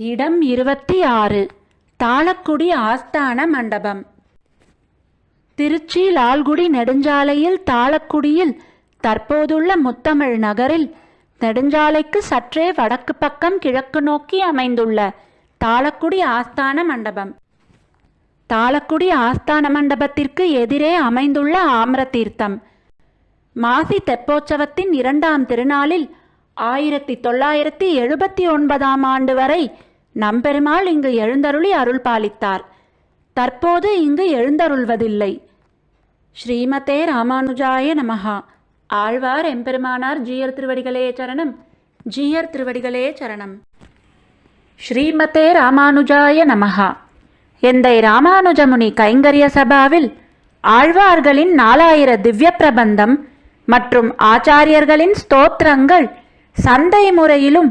இடம் இருபத்தி ஆறு தாளக்குடி ஆஸ்தான மண்டபம். திருச்சி லால்குடி நெடுஞ்சாலையில் தாளக்குடியில் தற்போதுள்ள முத்தமிழ் நகரில் நெடுஞ்சாலைக்கு சற்றே வடக்கு பக்கம் கிழக்கு நோக்கி அமைந்துள்ள தாளக்குடி ஆஸ்தான மண்டபம். தாளக்குடி ஆஸ்தான மண்டபத்திற்கு எதிரே அமைந்துள்ள ஆம்ரதீர்த்தம். மாசி தெப்போற்சவத்தின் இரண்டாம் திருநாளில் ஆயிரத்தி தொள்ளாயிரத்தி எழுபத்தி ஒன்பதாம் ஆண்டு வரை நம்பெருமாள் இங்கு எழுந்தருளி அருள் பாலித்தார் தற்போது இங்கு எழுந்தருள்வதில்லை. ஸ்ரீமதே ராமானுஜாய நமஹா. ஆழ்வார் எம்பெருமானார் ஜீயர் திருவடிகளே சரணம். ஜீயர் திருவடிகளே சரணம். ஸ்ரீமதே ராமானுஜாய நமஹா. எந்தை ராமானுஜமுனி கைங்கரிய சபாவில் ஆழ்வார்களின் நாலாயிர திவ்ய பிரபந்தம் மற்றும் ஆச்சாரியர்களின் ஸ்தோத்திரங்கள் சந்தை முறையிலும்